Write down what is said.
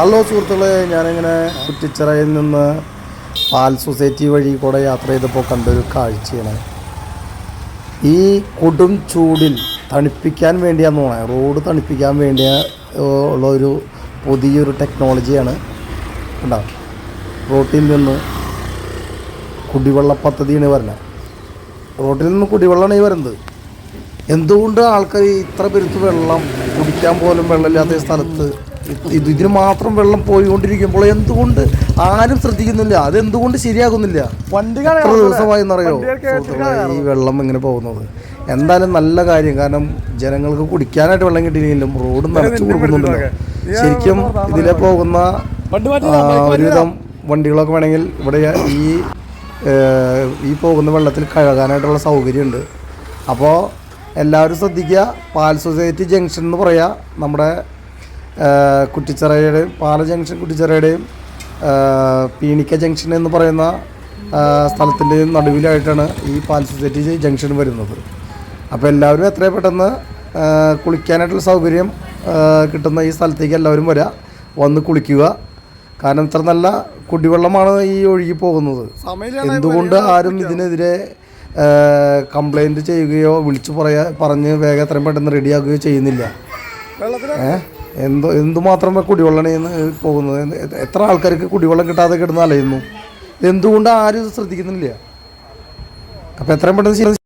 Hello സുഹൃത്തുക്കളെ ഞാനിങ്ങനെ കുറ്റിച്ചിറയിൽ നിന്ന് പാൽ സൊസൈറ്റി വഴി കൂടെ യാത്ര ചെയ്തപ്പോൾ കണ്ടൊരു കാഴ്ചയാണ്. ഈ കൊടും ചൂടിൽ തണുപ്പിക്കാൻ വേണ്ടിയാന്ന് തോന്നുന്നത് റോഡ് തണുപ്പിക്കാൻ വേണ്ടിയ ഉള്ള ഒരു പുതിയൊരു ടെക്നോളജിയാണ്. കണ്ടോ? റോട്ടിൽ നിന്ന് കുടിവെള്ള പദ്ധതിയാണ് വരുന്നത് റോട്ടിൽ നിന്ന് കുടിവെള്ളമാണ് ഈ വരുന്നത് എന്തുകൊണ്ട് ആൾക്കാർ ഇത്ര പെരുത്ത് വെള്ളം കുടിക്കാൻ പോലും വെള്ളമില്ലാത്ത സ്ഥലത്ത് ഇത് ഇത് ഇതിന് മാത്രം വെള്ളം പോയിക്കൊണ്ടിരിക്കുമ്പോൾ എന്തുകൊണ്ട് ആരും ശ്രദ്ധിക്കുന്നില്ല? അതെന്തുകൊണ്ട് ശരിയാകുന്നില്ല? എത്ര ദിവസമായി എന്നറിയോ സുഹൃത്തുക്കളെ, ഈ വെള്ളം ഇങ്ങനെ പോകുന്നത്. എന്തായാലും നല്ല കാര്യം. കാരണം ജനങ്ങൾക്ക് കുടിക്കാനായിട്ട് വെള്ളം കിട്ടിയില്ലെങ്കിലും റോഡ് നിറച്ചു കൊടുക്കുന്നുണ്ടല്ലോ ശരിക്കും ഇതിലെ പോകുന്ന ഒരുവിധം വണ്ടികളൊക്കെ വേണമെങ്കിൽ ഇവിടെ ഈ ഈ പോകുന്ന വെള്ളത്തിൽ കഴുകാനായിട്ടുള്ള സൗകര്യമുണ്ട്. അപ്പോൾ എല്ലാവരും ശ്രദ്ധിക്കുക. പാൽ സൊസൈറ്റി ജംഗ്ഷൻ എന്ന് പറയുക നമ്മുടെ ഏഹ്, കുറ്റിച്ചിറയുടെയും പാല ജംഗ്ഷൻ കുറ്റിച്ചിറയുടെയും ഏഹ്, പീണിക്ക ജംഗ്ഷൻ എന്ന് പറയുന്ന സ്ഥലത്തിന്റെ സ്ഥലത്തിന്റെയും നടുവിലായിട്ടാണ് ഈ പാൽ സൊസൈറ്റി ജംഗ്ഷൻ വരുന്നത്. അപ്പോൾ എല്ലാവരും എത്രയും പെട്ടെന്ന് ഏഹ്, കുളിക്കാനായിട്ടുള്ള സൗകര്യം കിട്ടുന്ന ഈ സ്ഥലത്തേക്ക് എല്ലാവരും വരിക വന്ന് കുളിക്കുക. കാരണം ഇത്ര നല്ല കുടിവെള്ളമാണ് ഈ ഒഴുകി പോകുന്നത്. എന്തുകൊണ്ട് ആരും ഇതിനെതിരെ കംപ്ലൈന്റ് ചെയ്യുകയോ വിളിച്ചു പറയാ പറഞ്ഞ് വേഗം എത്രയും പെട്ടെന്ന് റെഡിയാക്കുകയോ ചെയ്യുന്നില്ല. ഏ? എന്തോ എന്തുമാത്രം കുടിവെള്ളമാണ് ഇന്ന് പോകുന്നത്? എത്ര ആൾക്കാർക്ക് കുടിവെള്ളം കിട്ടാതെ കിടന്ന് അലയുന്നു? എന്തുകൊണ്ട് ആരും ശ്രദ്ധിക്കുന്നില്ല? അപ്പോൾ എത്രയും പെട്ടെന്ന്